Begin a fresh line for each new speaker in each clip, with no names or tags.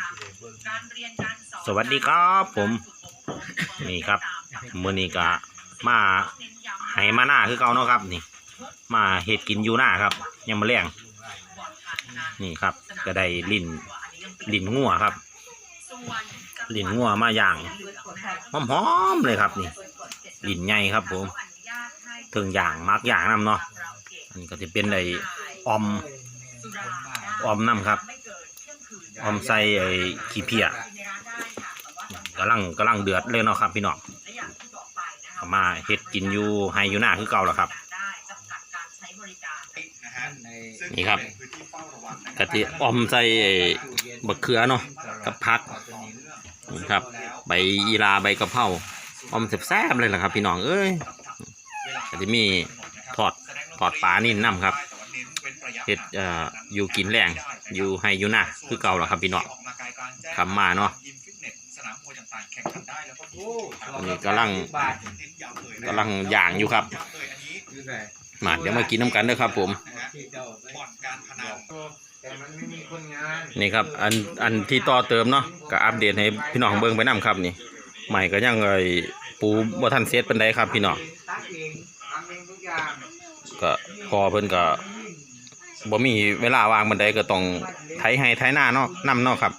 นะคะการเรียนการสอน
สวัสดีครับผม นี่ครับมื้อนี้ก็มาให้มาหน้าคือเก่าเนาะครับ นี่ มาเฮ็ดกินอยู่หน้าครับ ยังมาแรงนี่ครับก็ได้ลิ้นลิ้นงัวครับลิ้นงัวมาย่างหอมๆเลยครับ นี่ลิ้นใหญ่ครับผมถึงย่างมักย่างนํเนาะอันนี้ก็จะเป็นไอ้ออมออมน้ำครับ ออมใส่ไอ้ขี้เพียกำลังกำลังเดือดเลยเนาะครับ พี่น้องเอามาเฮ็ดกินอยู่ให้อยู่หน้าคือเก่าแล้วครับนี่ครับกะทิออมใส่ไอ้บักเขือเนาะกับผักนี่ครับ ใบอีลาใบกะเพราออมแซ่บๆเลยล่ะครับ พี่น้องเอ้ยก็จะมีทอดทอดปลานิ่นน้ำครับเฮ็ดเอ่ออยู่กินแรง อยู่ให้อยู่หน้าคือเก่าแล้วครับพี่น้องคำมาเนาะอันนี้กำลังกำลังย่างอยู่ครับมาเดี๋ยวมากินน้ำกันเด้อครับ ผม
แต่มันไม่มีคนงาน
นี่ครับ อันอันที่ต่อเติมเนาะก็อัปเดตให้พี่น้องเบิ่งไปนํครับนี่ ใหม่ก็ยังไอ้ปูบ่ทันเสร็จปานใดครับ พี่น้อง
ตักเองทำเองทุกอย่าง
ก็พอเพิ่นก็ บ่มีเวลาว่างปานใดก็ต้องไถให้ไถหน้าเนาะนํเนาะครับ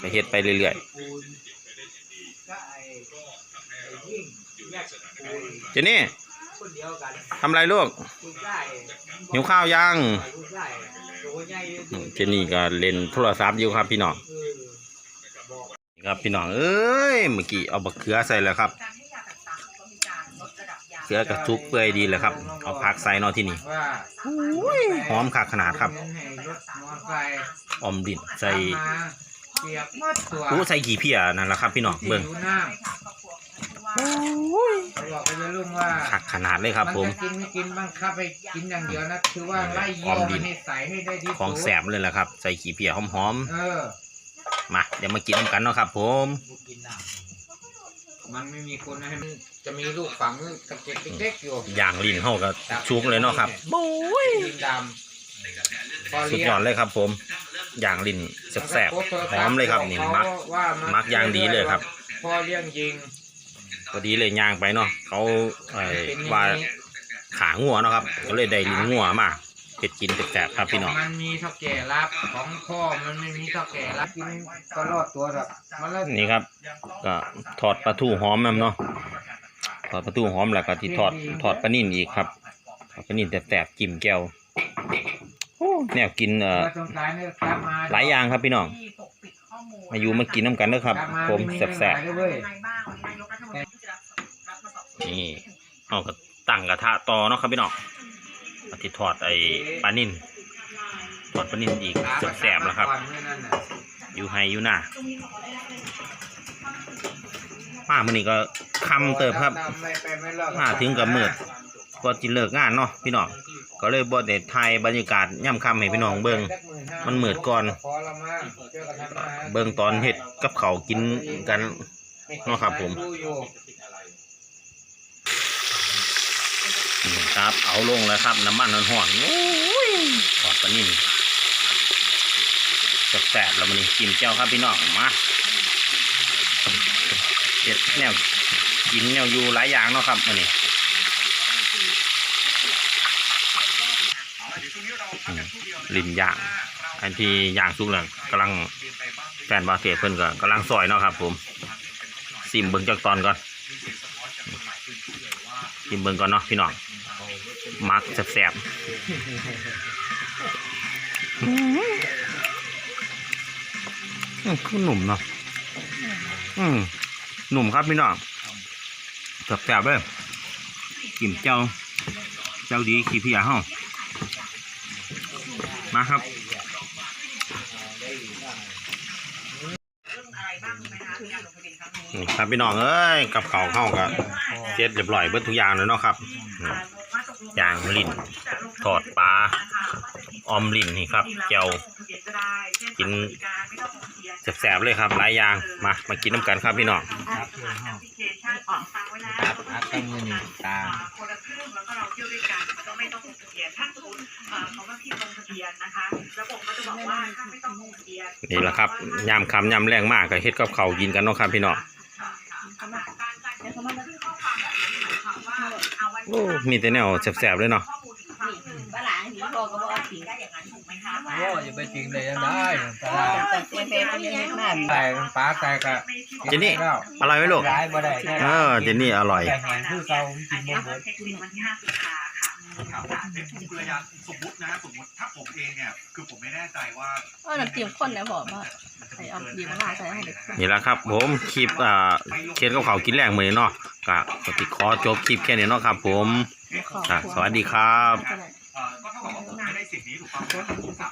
ก็เฮ็ดไปเรื่อยๆเจนี่ทำอะไรลูกหิวข้าวยังเจนี่ก็เล่นโทรศัพท์อยู่ครับพี่น้องนี่ครับพี่น้องเอ้ยเมื่อกี้เอาบักเขือใส่แล้วครับ ขือกระชุกเปื่อยดีเลยครับ เอาผักใส่เนาะที่นี่
ว่า
หอมคักขนาดครับ
เงินให้รถมอเตอร์ไซค์
ออมดินใส่
ตามมาเปียกหมดตัว
อู้ใส่ขี้เพียนั่นแหละครับ พี่น้องเบิ่ง
หิวน้ำเขาบอกไปเลยลุงว่า
คักขนาดเลยครับ ผม
นจะกินไม่กินบังคับไปกินอย่างเดียวนะคือว่าไล่
อ
ย่
อ
อ
มดิน
ให้ใส่ให้ได้ที่สุด
ของแสบเลยแหละครับ ใส่ขี้เพียหอม
เออ
ๆมาเดี๋ยวมากินน้ำกันเนาะครับ ผม
มันไม่มีคนให้มันจะมีลูกฝังกระเจ็ดเล็กๆอยู่
อย่างลิ้นเฮาก็ชุกเลยเนาะครับ
ดินดำพ
สุด
เลี้
ยอดเลยครับ ผมอย่างลิ้นแสบๆหอมเลยครับนี่มัก
ว่า
มักอย่างดีเลยครับ
พ่อเลี้ยงยิง
พอดีเลยย่างไปเนาะเขาไอ้ว่าขางัวเนาะครับ ก็เลยได้ลิ้นงัวมา เป็ดกินแสบๆครับพี่น้อง
มันมีเท่าแก่รับของพ่อมันไม่มีเท่าแก่รับกินก็รอดตัวแบบมันแล้ว
นี่ครับ ก็ทอดปลาทูหอมนำเนาะทอดปลาทูหอมแล้วก็ที่ทอดทอดปลานิ่นอีกครับทอดปลานิ่นแสบๆจิ้มแก้วโอ้แนวกินเอ่อ
เมื่อสงกรานต์เนี่ยกลับมา
หลายอย่างครับพี่น้องมาอยู่มากินน้ำกันเด้อครับ
กลับมา
ผม
ไแซ่
บ
ไได้เว้ย
ๆนี่เอาก็ตั้งกระทะต่อเนาะครับพี่น้อง มาที่ทอดไอ้ปลานิ่นทอดปลานิ่นอีกแซ่บๆแล้วครับ
อนเมื่อนั้นน่ะ
อยู่ไฮอยู่หน้ามามื้อนี้ก็คำเติบครับ
มา
ถึงกับมืดก็จิเลิกงานเนาะพี่น้องก็เลยบ่ได้ถ่ายบรรยากาศย่ำคำให้พี่น้องเบิ่งมันมืดก่อน
เบิ่
งตอนเฮ็ดกับเขากินกันเนาะครับผม ครับ เอาลงแล้วครับ น้ำมันมันห่อนโอ้ยทอดปลานิ่มแซ่บๆแล้วมันนี่กินเจ้าครับพี่น้องมาเด็ดแนวกินแนวอยู่หลายอย่างเนาะครับอันนี้อืมลิ้นย่างอันที่ย่างสุกแล้วกำลังแฟนบาเกตเพิ่นก็กำลังซอยเนาะครับ ผมซิมเบิ่งจากตอนก่อนซิมเบิ่งก่อนเนาะพี่น้อง มักแซ่บๆอื้อหืออืมคือหนุ่มเนาะอืมหนุ่มครับพี่น้องแซ่บๆเลยกิมเจ้า เจ้าดีขี้เพียเฮามาครับนี่ครับพี่น้องเอ้ยกับเขาวเข้ากับเจ็ดเรียบร้อยเบิดทุกอย่างเลยเนาะครับอืม ย่างลิ้นทอดปลาออมลิ้นนี่ครับแจ่วกินแสบๆเลยครับหลายอย่างมามากินน้ำกันครับพี่น้อง
แอปพลิเคชันานสอง
ครับอัตมือนี่ตา
คนละครึ่งแล้วก็เราเที่ยวด้วยกันก็ไม่ต้องลงทะเบียนถ้าสมมติเขาว่าพี่ลงทะเบียนนะคะระบบก็จะบอกว่าถ้าไม่ต้องลงทะเบียน
นี่แหละครับยามคำยามแรงมากก็เฮ็ดกับเขาวกินกันเนาะครับพี่น้อง โอ้มีแต่แนวแสบๆเลยเนาะ
ข้อมูลอีกครั้งหนึ่ง
บ้านหลังผีโบก็บอกว่าผี
ได้อย่างนั้นถูกไหมคะ
โอ้อย่าไปจริงเลยยังได้ตลาด
แต่เฟซมันยังมาก
แต่ปลาแต่ก็
เจนนี่
แล้ว
อร่อยไหมลูก
ร้ายบ่ได้
เออเจนนี่อร่อย
แต่แหงคือเก่ากิ
อั
น
น
บ่
นี้
เบิด
เทค นิควันที่ห้ากุมภาค่ะ
ครับผมคุณระยะสมมตินะสมมติถ้าผมเองเนี่ยคือผมไม่แน่ใจว่า
เออน้ำจิ้มข้นนะผมว่าใส่เอาดีมากใส่ให้เด็ก
นี่แหละครับ ผมคลิปอ่าเฮ็ดกับเขาวกินแรงมื้อนี้เนาะก็ก็ติขอจบคลิปแค่นี้เนาะครับ ผมครับสวัสดีครับ
เอ่อก็เท่ากับว่าผมไม่ได้สิทธิ์นี้ถูกต้องไหม